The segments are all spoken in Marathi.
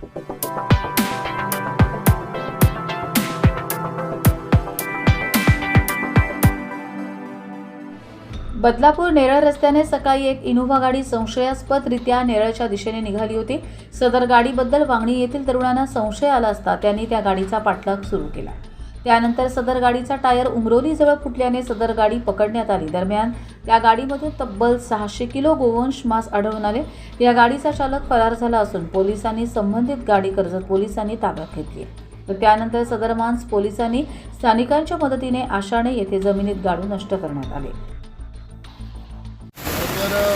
बदलापूर नेरळ रस्त्याने सकाळी एक इनोव्हा गाडी संशयास्पदरित्या नेरळच्या दिशेने निघाली होती. सदर गाडीबद्दल वांगणी येथील तरुणांना संशय आला असता त्यांनी त्या गाडीचा पाठलाग सुरू केला. त्यानंतर सदर गाडीचा टायर उमरोलीजवळ फुटल्याने सदर गाडी पकडण्यात आली. दरम्यान त्या गाडीमधून तब्बल सहाशे किलो गोवंश मांस आढळून आले. या गाडीचा चालक फरार झाला असून पोलिसांनी संबंधित गाडी कर्जत पोलिसांनी ताब्यात घेतली. तर त्यानंतर सदर मांस पोलिसांनी स्थानिकांच्या मदतीने आशाने येथे जमिनीत गाडून नष्ट करण्यात आले. तर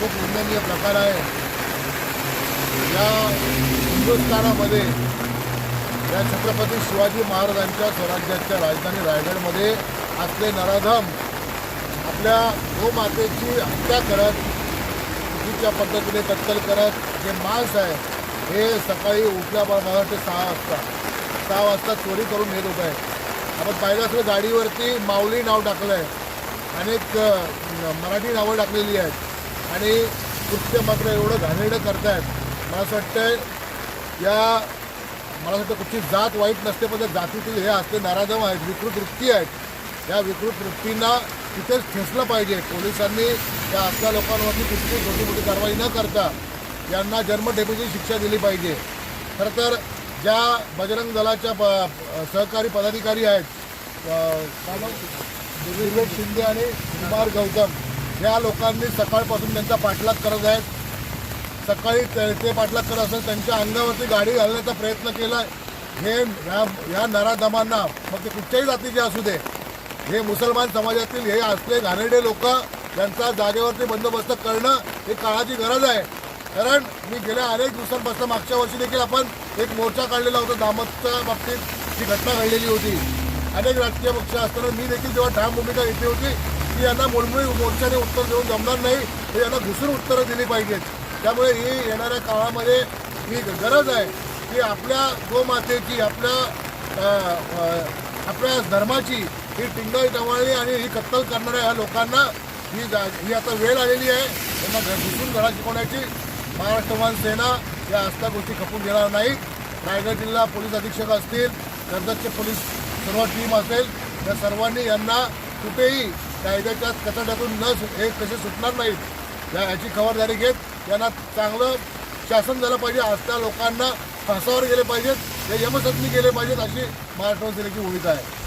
खूप निंदनीय प्रकार आहे. या हिंदुस्थानामध्ये या छत्रपती शिवाजी महाराजांच्या स्वराज्याच्या राजधानी रायगडमध्ये असले नराधम आपल्या गोमातेची हत्या करत चुकीच्या पद्धतीने कत्तल करत जे मांस आहे हे सकाळी उठल्यावर मला वाटते सहा वाजता. सहा वाजता चोरी करून नेत होत आहे आपण पाहिलं असलं गाडीवरती माऊली नाव टाकलं आहे. अनेक मराठी नावं टाकलेली आहेत. आणि कृत्य मात्र एवढं घाणेरडं करतायत. मला असं वाटतंय या मला असं वाटतं कुठची जात वाईट नसते पण त्या जातीतील हे असते नाराजम आहेत विकृत वृत्ती आहेत. या विकृत वृत्तींना तिथेच ठेसलं पाहिजे. पोलिसांनी त्या असल्या लोकांवरती कुठली छोटी मोठी कारवाई न करता यांना जन्मठेपेची शिक्षा दिली पाहिजे. खरं तर ज्या बजरंग दलाच्या प सहकारी पदाधिकारी आहेत अ, विवेक शिंदे आणि कुमार गौतम या लोकांनी सकाळपासून त्यांचा पाठलाग करत आहेत. सकाळी ते ते पाठलाग करत असताना त्यांच्या अंगावरती गाडी घालण्याचा प्रयत्न केला हे ह्या ह्या नराधमांना मग ते कुठच्याही जातीचे असू दे हे मुसलमान समाजातील हे असले घाणेरडे लोक यांचा जागेवरती बंदोबस्त करणं ही काळाची गरज आहे. कारण मी गेल्या अनेक दिवसांपासून मागच्या वर्षी देखील आपण एक मोर्चा काढलेला होता दामतच्या बाबतीत ही घटना घडलेली होती. अनेक राजकीय पक्ष असताना मी देखील जेव्हा ठाम भूमिका घेतली होती की यांना मुळमुळी मोर्चाने उत्तर देऊन जमणार नाही तर यांना घुसून उत्तरं दिली पाहिजेत. त्यामुळे ही येणाऱ्या काळामध्ये ही गरज आहे की आपल्या गोमातेची आपल्या आपल्या धर्माची ही टिंगल टवाळी आणि ही कत्तल करणाऱ्या ह्या लोकांना ही जा ही आता वेळ आलेली आहे. त्यांना घर घुसून घरा शिकवण्याची महाराष्ट्रवान सेना या आस्था गोष्टी खपून घेणार नाहीत रायगड जिल्हा पोलीस अधीक्षक असतील कर्जतचे पोलीस सर्व टीम असेल या सर्वांनी यांना कुठेही कायद्याच्या कचड्यातून न सु- हे कसे सुटणार नाहीत या याची खबरदारी घेत यांना चांगलं शासन झालं पाहिजे असल्या लोकांना फासावर गेले पाहिजेत या यमसत्नी गेले पाहिजेत अशी महाराष्ट्र सेनेची भूमिका आहे.